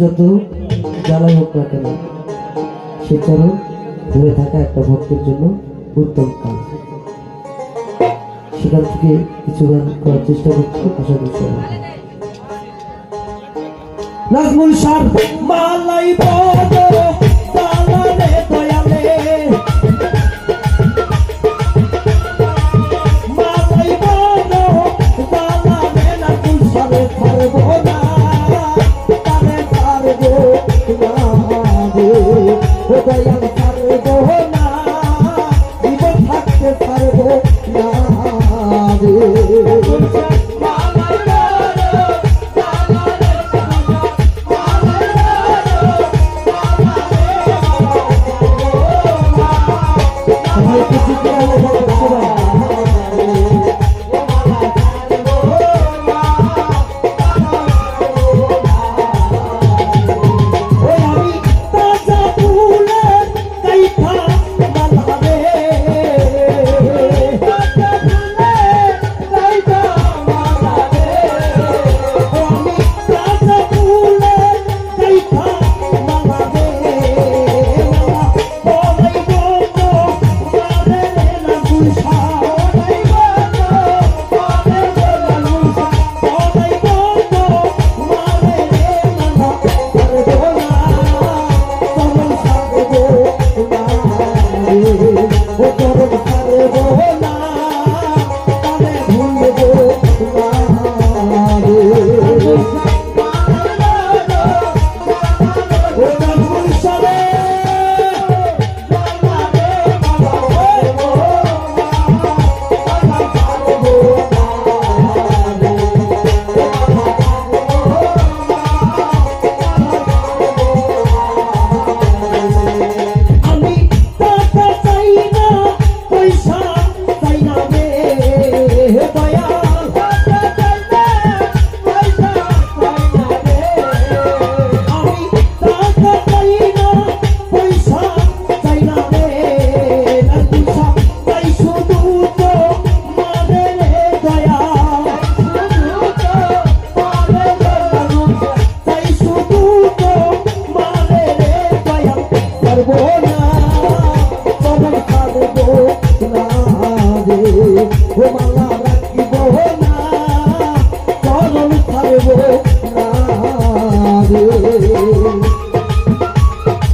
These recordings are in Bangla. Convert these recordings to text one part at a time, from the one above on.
যত জ্বালাই হোক না কেন, সে কারণ ধরে থাকা একটা ভক্তের জন্য উত্তম কাজ। সেখান থেকে কিছু গান করার চেষ্টা করছি, আশা করছি নাজমুল সাহেব মালাই বদল bailar.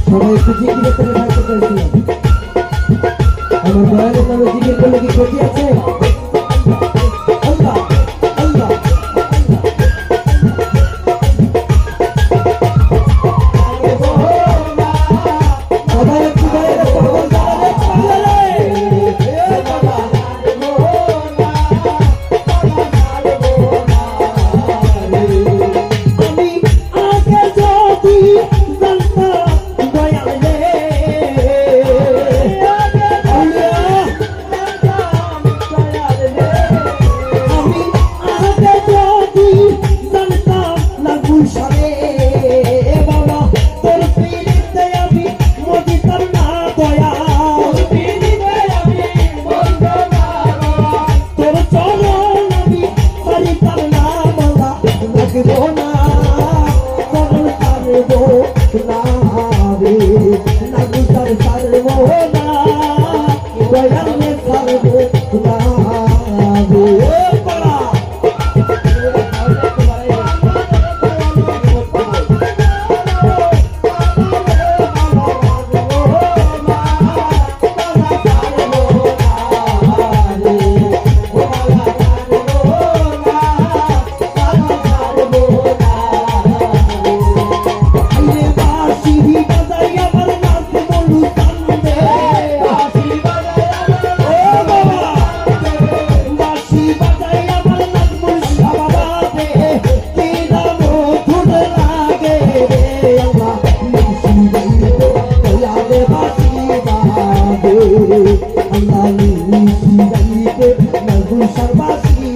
সবাই একটু জিজ্ঞেস করে থাকতে চাইছিলাম আমার দয়ালের নামে জিজ্ঞেস করলে কি ক্ষতি Allah ni sendiri, lagu sarbasi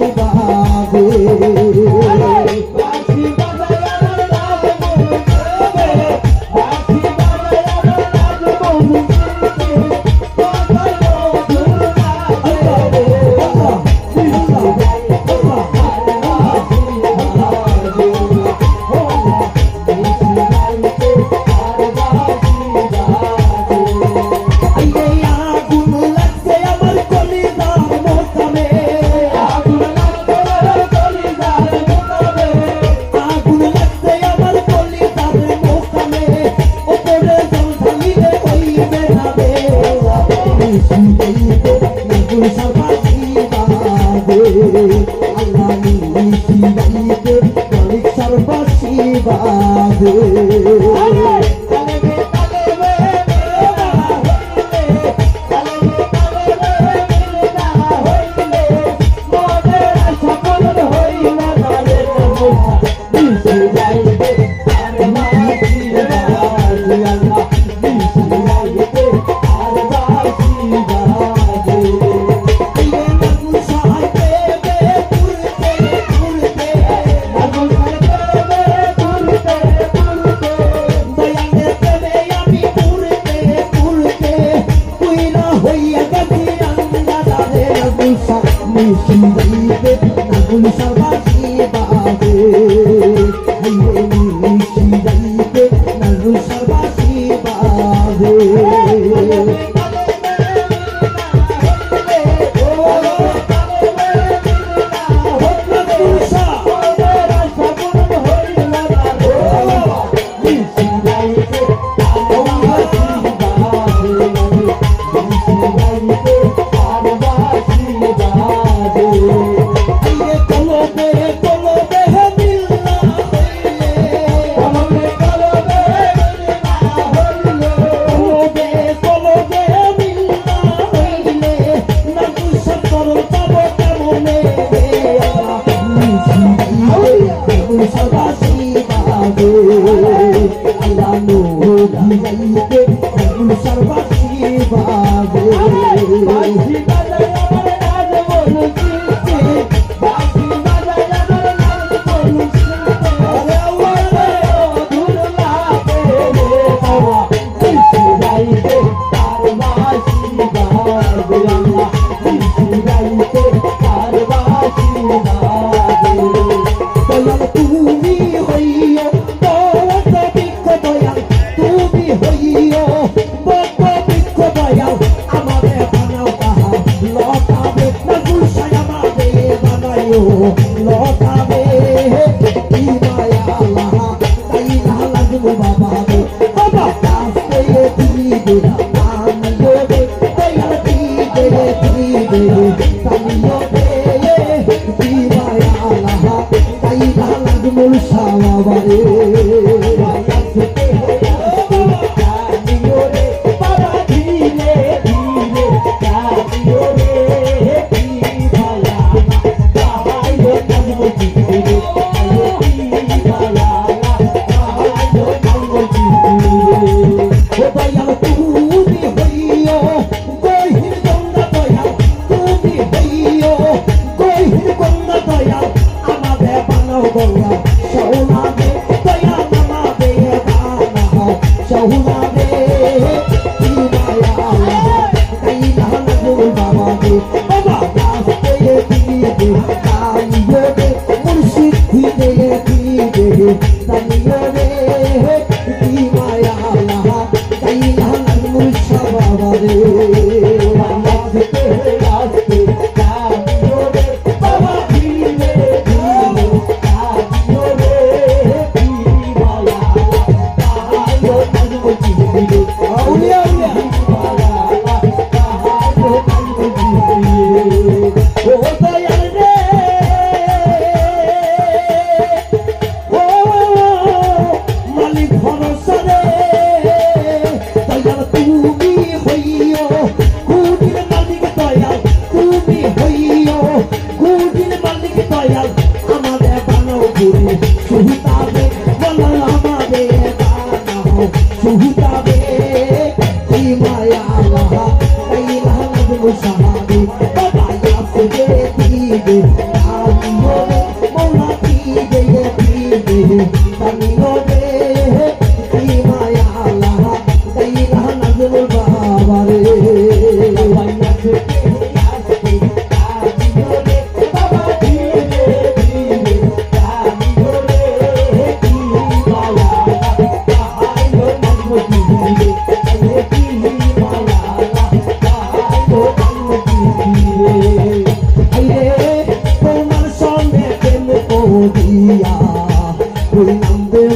माझी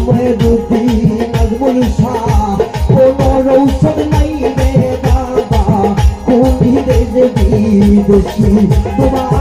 মেরুতি নাজমুল শাহ। কোন ঔষধ নাই রে বাবা। কোন বিদেশি তোমার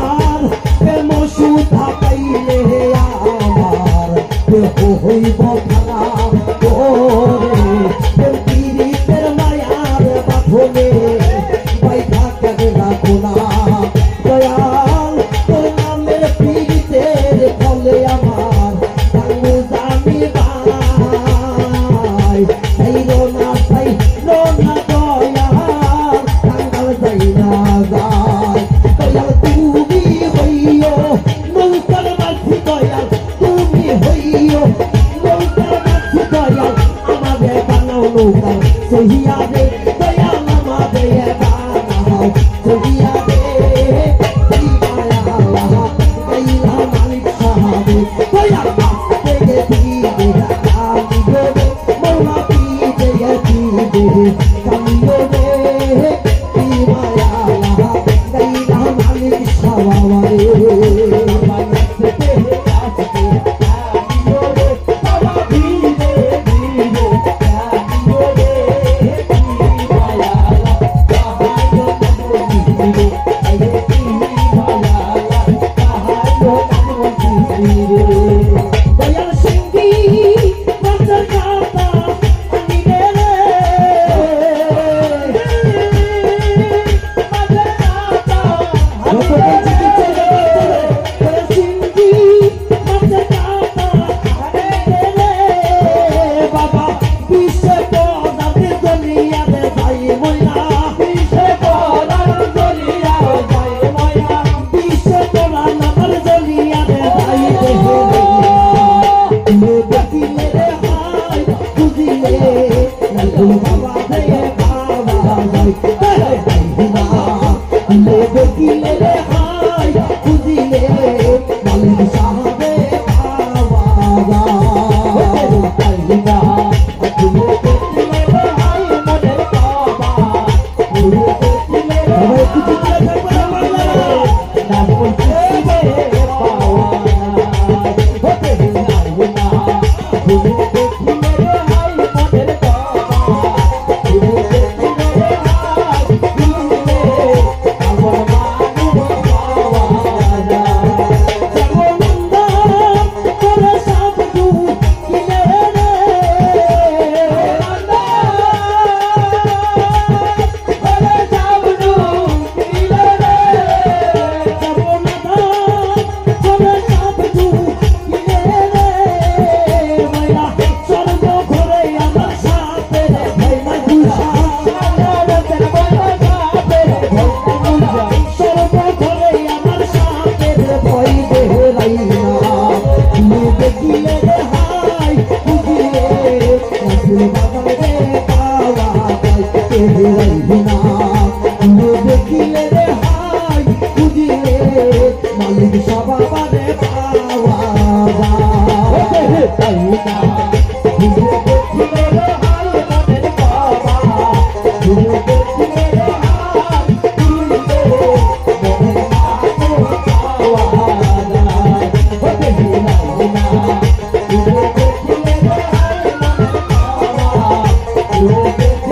Oh,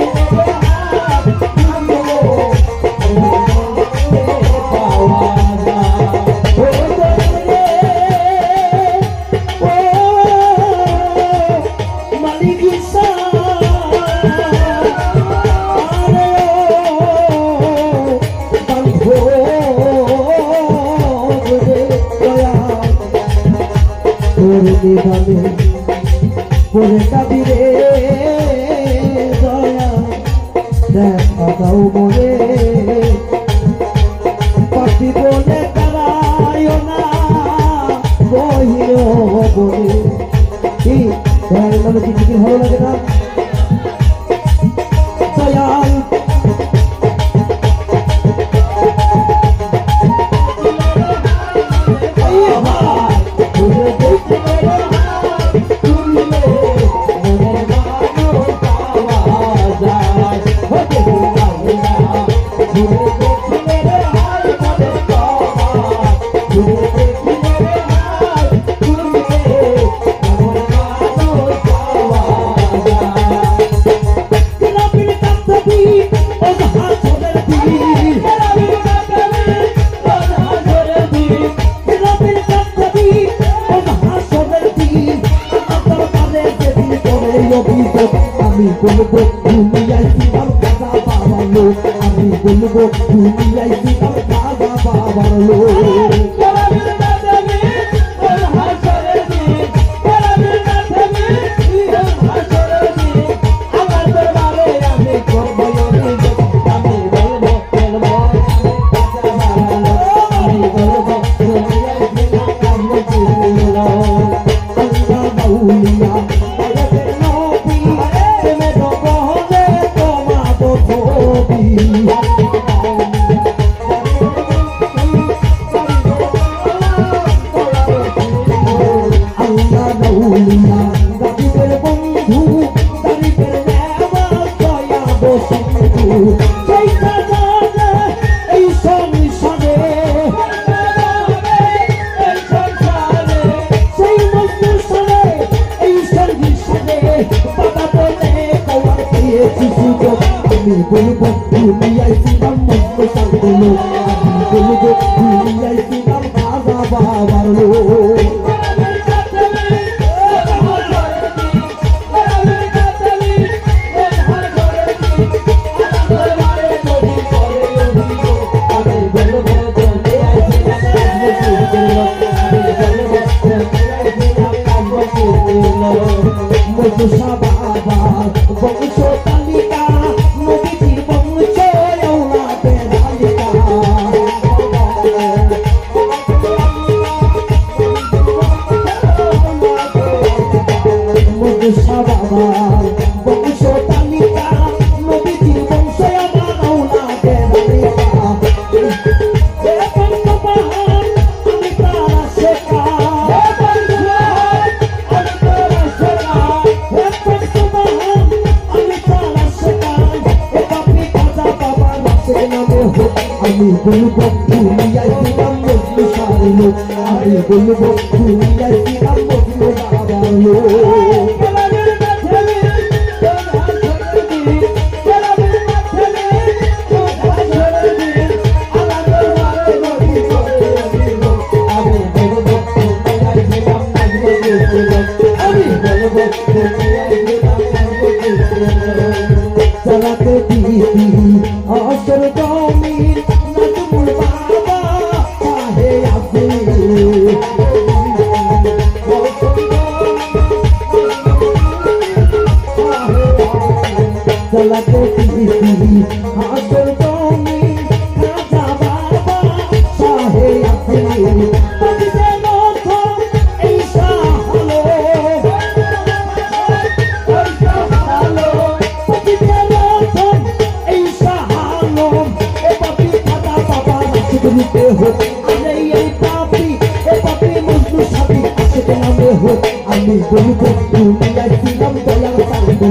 কি কি ভালো লাগে না? orgulho bom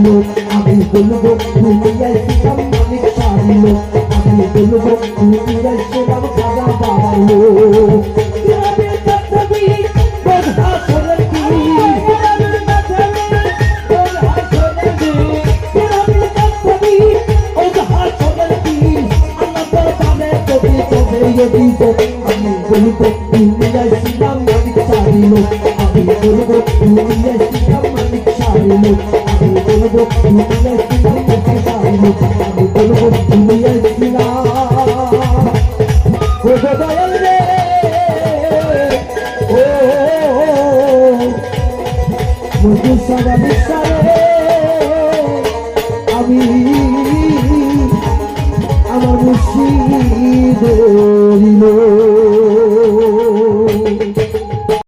ছাড়িলো আমি বলব তুমি আইছিলাম আমি ছাড়িলো আমি বলব তুমি আইছিলাম খাজা বাড়ালো আমি বলব তুমি আইছিলাম আমি ছাড়িলো আমি বলব তুমি আইছিলাম আমি ছাড়িলো I'm